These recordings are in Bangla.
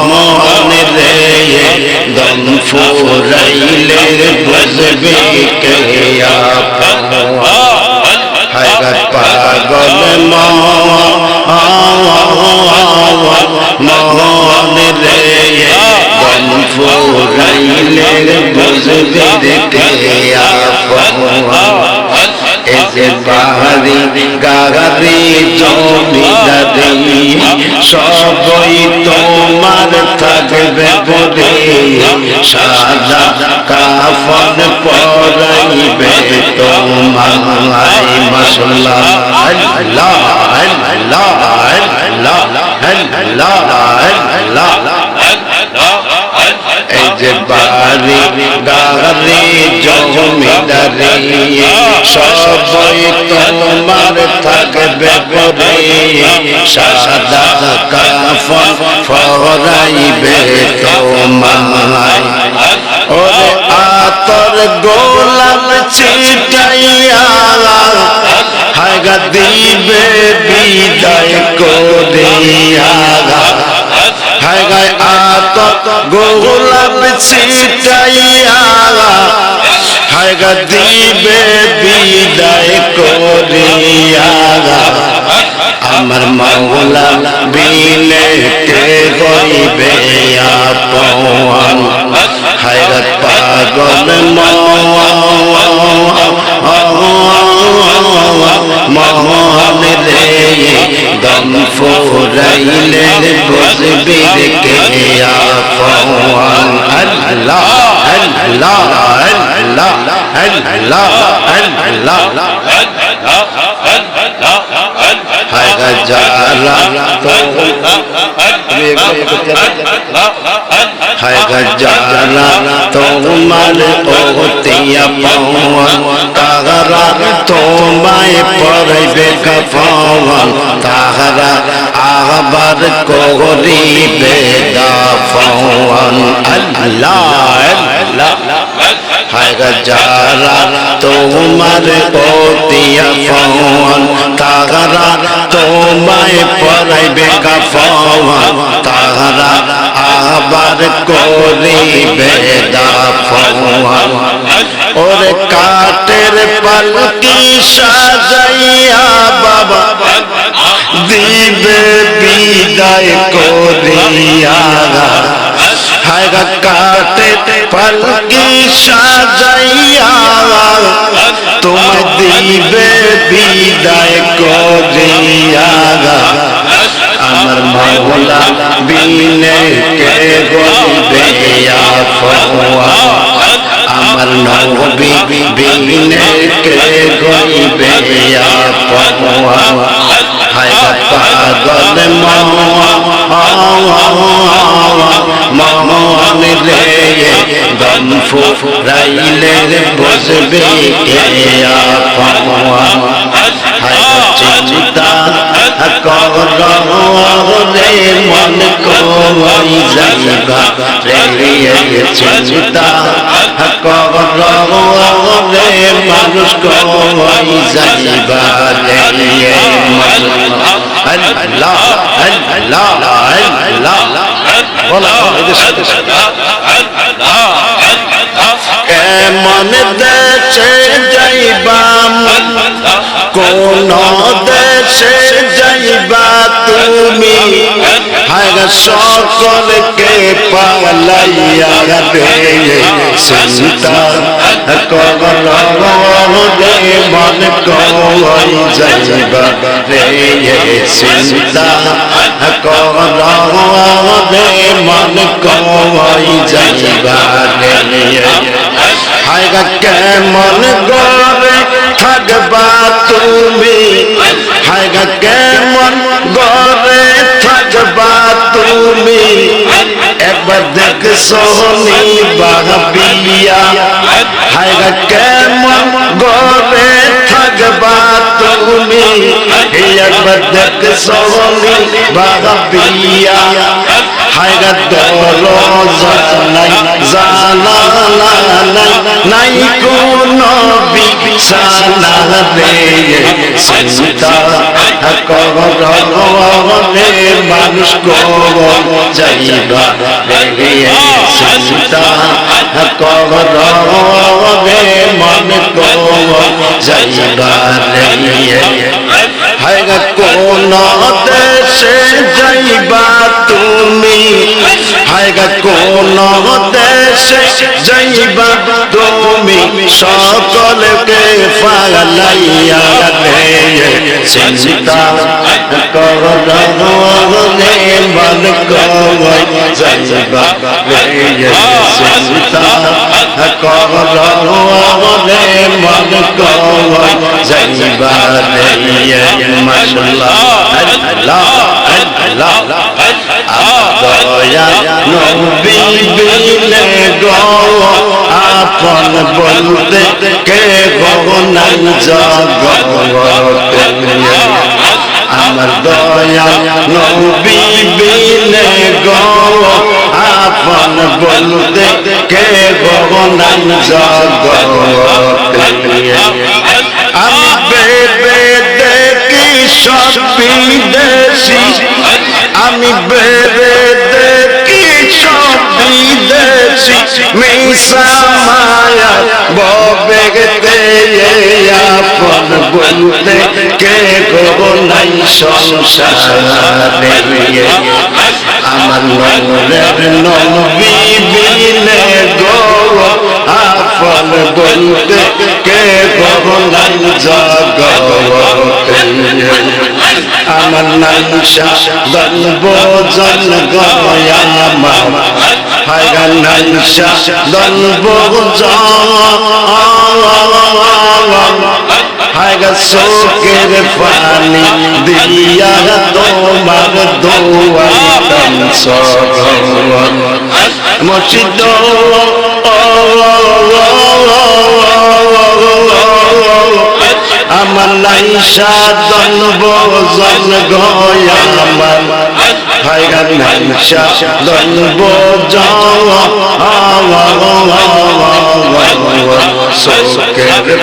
মন রে দম ফুরাইলে বুঝবি কে আপন হায় গা পাগল মন রে দম ফুরাইলে বুঝবি কে আপন এসে বাহারি গাগারি জমিদারি সবই তোমার থাকবে বলে সাদা কাফন পরাইবে তোমায় মশলা আল্লাহ আল্লাহ আল্লাহ আল্লাহ আল্লাহ এই যে বাড়ি গাড়ি জমিদারি সবই তোমার থাকবে বলে সাদা কাফন ফরাইবে তোমায়। ওরে আতর গোলাপ ছিটাইয়া হাগা দিবে বিদায় করিয়া। হায় গায় আত গোলাপ ছিটাইয়া হায় গা দিবে বিদায় করিয়া আমার মাওলা কে হইবে আপন হায় গা পাগল মহন রে দম ফুরাইলে বসবি কে আপন আল্লাহ তোমার ওতিয়া পাওয়ান তাহারা তোমায় পড়বে কফাওয়ান তাহারা আবার করিবে দাফাওয়ান আল্লাহ গা জালা তোমার ওতিয়া পাওয়ান তাহারা তোমায় পড়বে কফাওয়ান তাহারা আবার করিবে দাফাওয়ান ওরে কাটের পালকি সাজাইয়া বাবা। দিবে বিদায় করিয়া কাটে পালকি সাজাইয়া তুমি দিবে বিদায় করিয়া আমার মাওলা বিনে কে গরিবে আফওয়া। আমার নবী বিনে কে গরিবে আফওয়া হায় পাগল মন রে দম ফুরাইলে বসবে আফওয়া হায় চিন্তা রে মন কই যাইবা রে চিন্তা রে মানুষ কই যাইবা রে আল্লাহ আল্লাহ আল্লাহ বলা কেমন দেশে যাইবা কোন দেশে যাইবা তুমি? সকলকে পালাইয়া রে। করল রে মন কই যাইবা রে। চিন্তা করল রে মন কই যাইবা রে। কেমন গরে থাকবা তুমি। হায় কেমন গরে থাকবা তুমি। একবার দেখ সোনি বাবিয়া হায় কেমন গরে তুমি একবার দেখ সোনি বাবিয়া হায় দল জানাই জানা নাই নাই কোন বিছানা রে চিন্তা করলে মানুষ কবর যাইবা রে চিন্তা করলে মন কবর যাইবা রে কোন দেশে যাইবা তুমি? হায় কোন দেশে যাইবা তুমি সকলকে ফালাইয়া চিন্তা করলে মন কবর যাইবা চিন্তা করলে মন কবর যাইবা মাশাআল্লাহ আল্লাহ আল্লাহ দয়া নবী বিলে গো আপন বলতে কে গো নাম জগতে আমার দয়া নবী বিলে গো আপন বলতে কে গো নাম জগতে আমি বেবে সব বিদেশি আমি বেবে দেখি সব বিদেশি মিশা মায়া ববেগতে আপন বলতে কে গো নাই সংসারে। আমার নরের নবী বিনে গো আপন বলতে কে নাই জগতে আমার নাম শাহ দলব জন গয়া আমার হায়গা নাম শাহ দলব হায়গা শোকের পানি দিয়া তোমার দোয়াইতাম সগন মসজিদ আমার নাইশা দলব জন গয়া আমার হায়গা নাইশা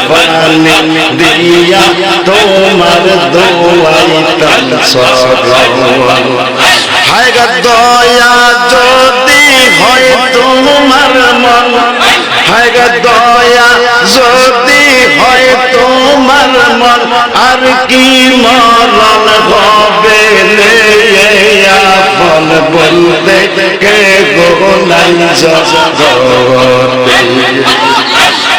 পানি দিয়া তোমার দোয়াইতাম সগন হায়গা দয়া যদি হয় তোমার মন। হায়গা দয়া, যদি হয় তোমার মন, আর কি মরণ হবে আপন বলতে কে গো নাই জগতে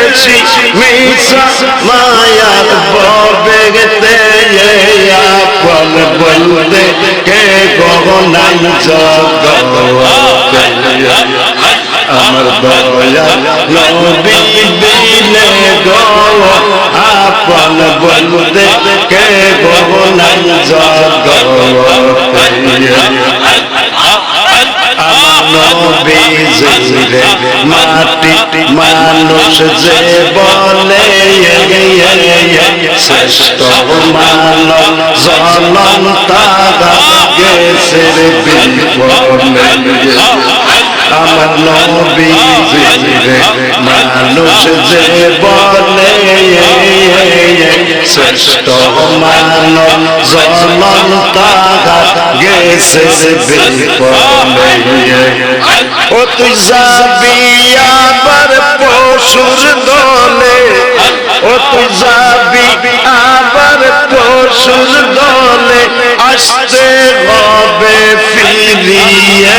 বিদেশি মিশা মায়ার ববেগতে আপন বলতে কে গহনাই জগতে আমার দয়া নবী বিনে গো আপন বলতে কে গহনাই জগতে নবী জিরে মাটি মানুষ যে বলে শ্রেষ্ঠ মানব জনম তারা গেছে বিপলে আমার নবী জিরে মানুষ যে বলে শ্রেষ্ঠ মানব জনম তারা গেছে বিপলে ও তুই যাবি আবার পশুর দলে ও তুই যাবি পশুর দলে আসতে হবে, ফিরিয়ে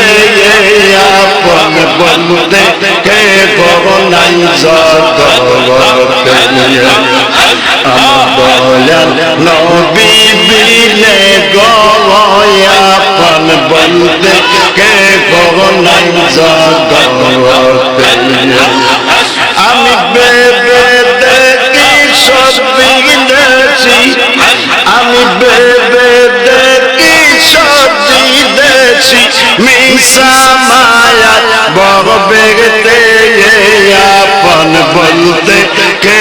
আপন বলতে কে দয়াল নবী বিলে গয়াপন বলতে কে নাই জগতে বিদেশি মিশা মায়া বড় বেগতে আপন কে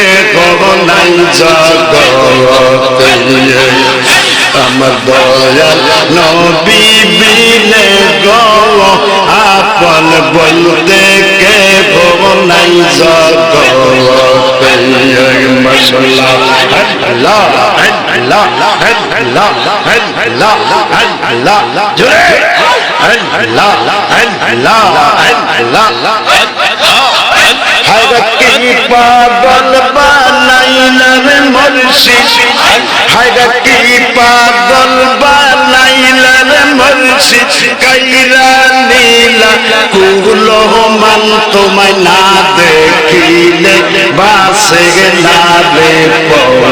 নাই জগতে আমার দয়াল নবী বিনে গো, আপন বলতে কে নাই জগতে মশলা আল্লাহ আল্লাহ আল্লাহ আল্লাহ আল্লাহ জোরে আল্লাহ আল্লাহ আল্লাহ কি পাগল বানাইলাম মুর্শিদ হায়রা কি পাগল বানাইলাম মুর্শিদ কাইরা নীলা কুলো মান তোমায় না দেখিলে বাসে না রে পওয়া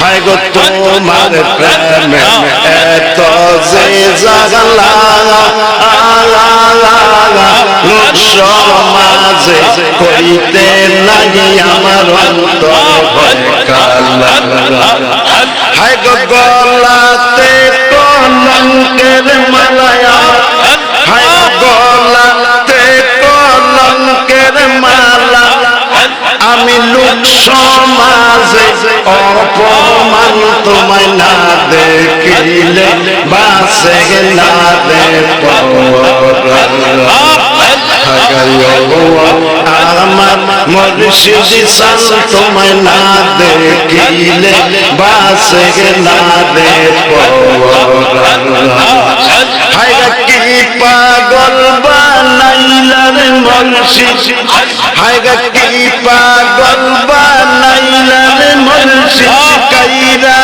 হায় গো তোমার প্রেম এত যে জাগলা সমাজে করিতে লাগি আমার অন্তর ভয় কালা। হায় গো গলাতে কলঙ্কের মালায়া। হায় গলাতে কলঙ্কের মালা। আমি লোক সমাজে অপমান তোমায় না দেখিলে, বাসে না আমার মুর্শিদ সান তোমায় না দেখিলে, বাসে না দে কি পাগল বানাইলার মনসি হায়রা কি পাগল বানাইলার মনসি কাইরা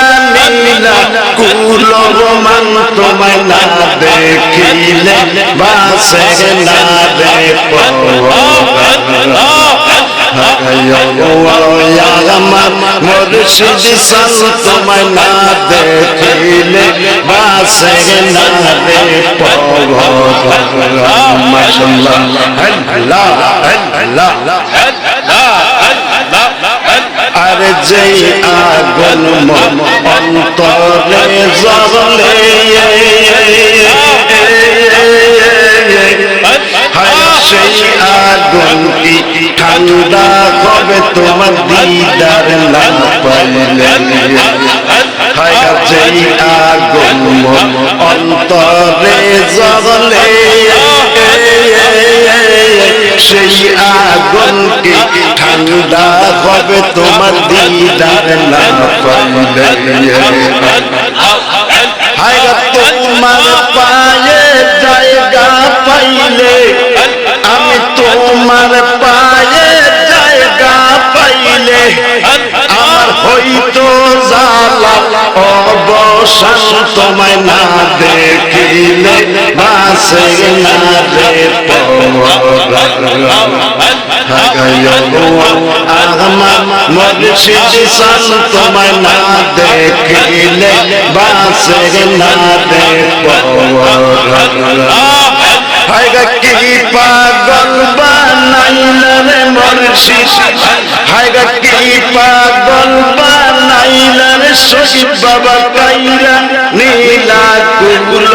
নীলা কুলব মান তোমায় না দেখিলে, বাসে না দে আমার মুর্শিদ সান তোমায় না দেখিলে বাসে না দে মাশাল্লাহ আল্লাহ আল্লাহ আরে যেই আগুন মন অন্তরে জ্বলে সেই কি ঠান্ডা হবে তোমার দিদার না পাইলে হায় যেই আগুন অন্তরে জ্বলে সেই আগুন কি ঠান্ডা হবে তোমার দিদার না পাইলে হায় তোমার পায়ে জায়গা পাইলে আমি তোমার পায়ে জায়গা পাইলে হইতো জালা অবসান তোমায় না দেখিলে, বাসে না রে মুর্শিদ সান তোমায় না দেখিলে, বাসে না রে কি পাগল বানাইলে মুর্শিদ হায়গা কি পাগল বানাইলে শহীদ বাবা কাইরা। নীলা কুকুল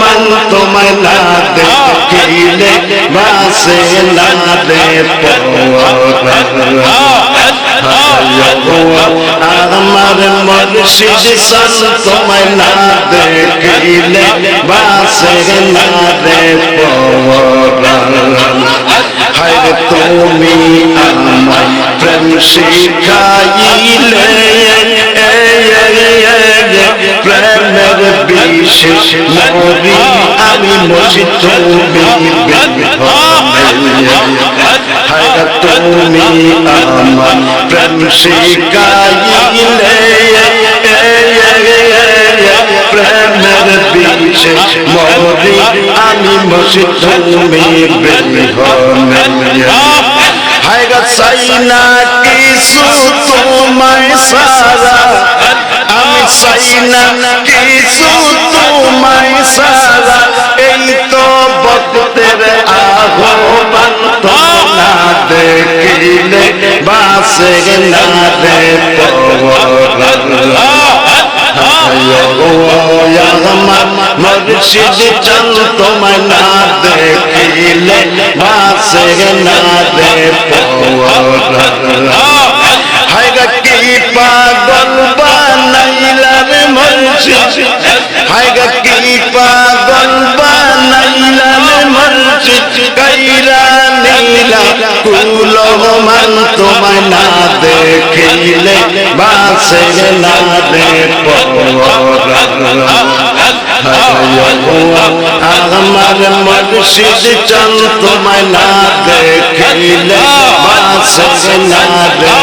মান তোমায় না না দে আমার মুর্শিদ সান তোমায় না দেখিলে বাসে না দে হায় তুমি আমায় প্রেম শিখাইলে। প্রেমের বিশেষ মরি আমি মজি তুমি হায় তুমি আমার প্রেম শিখাইলে। প্রেমের বিষে মরি আমি মসজিদ তুমি হায়গা চাই না কিছু তোমায় সারা। আমি চাই না কিছু তোমায় সারা। এই তো বক্তের আহ্বান, তোমরা দেখিলে, বাসে না রে পবন চন্দ তোমায় না দেখিলে বাসে না রে হায়গা কি পাগল বানাইলা রে মুর্শিদ হায়গা কি পাগল বানাইলা রে মুর্শিদ কাইরা নীলা কুল মান তোমায় না দেখিলে বাসে না আমার মুর্শিদ চন্দ তোমায় না দেখিলে বাসে না রে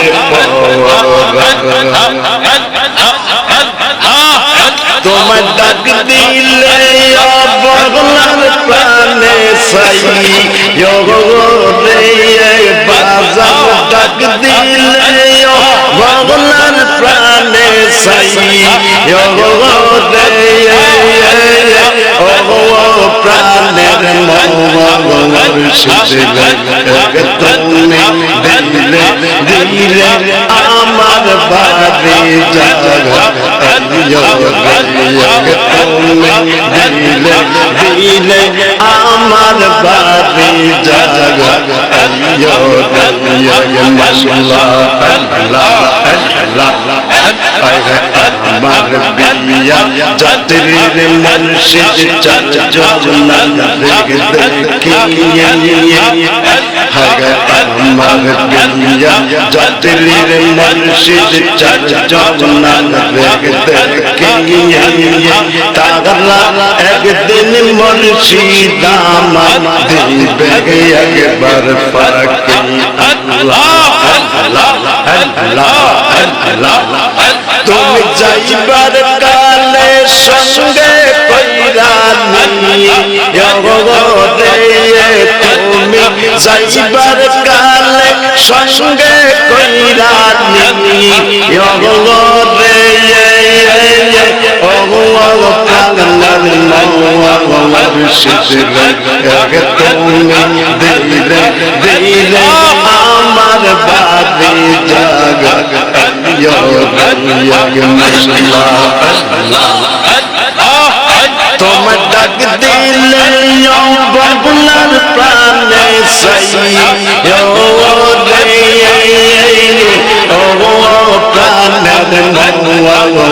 তোমার ডাক দিলে অবগলার প্রাণে সাই রে বাজার ডাক দিলে অবগলার প্রাণে সাই। প্রাণের তুমি দিলে দিলে আমার বাড়ি তুমি দিলে দিলে আমার বাড়ি জাগা মাশাল্লাহ আল্লাহ আল্লাহ আমার বিয়া যাত্রীর মুর্শিদ চার জনা দেখিয়ে তাগলা একদিন মুর্শিদ আমার দিবে একবার পাকি আল্লাহ আল্লাহ আল্লাহ আল্লাহ তুমি যাইবার কালে সঙ্গে তুমি যাইবার কালে সঙ্গে আমার বাড়ি জাগা তোমার ডাক দিলে ববলার প্রাণে সাই ও রে ও প্রাণের দিলে দিলে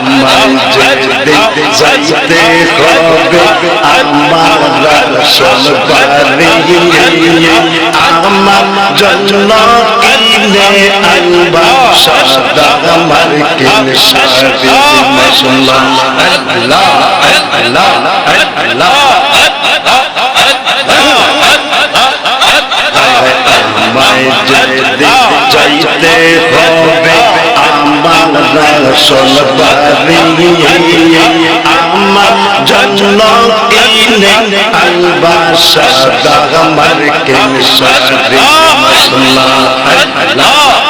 আমার বাড়ি যাইতে হবে, আমার বাড়ি আমার জন্য কিনে আনবা, সদা আমার কিনে সারি মশলা। আল্লাহ আল্লাহ আল্লাহ। আমায় যেতে যাইতে হবে আমার জন্য কিনে আলবা সাদা আমার কিনে আল্লাহ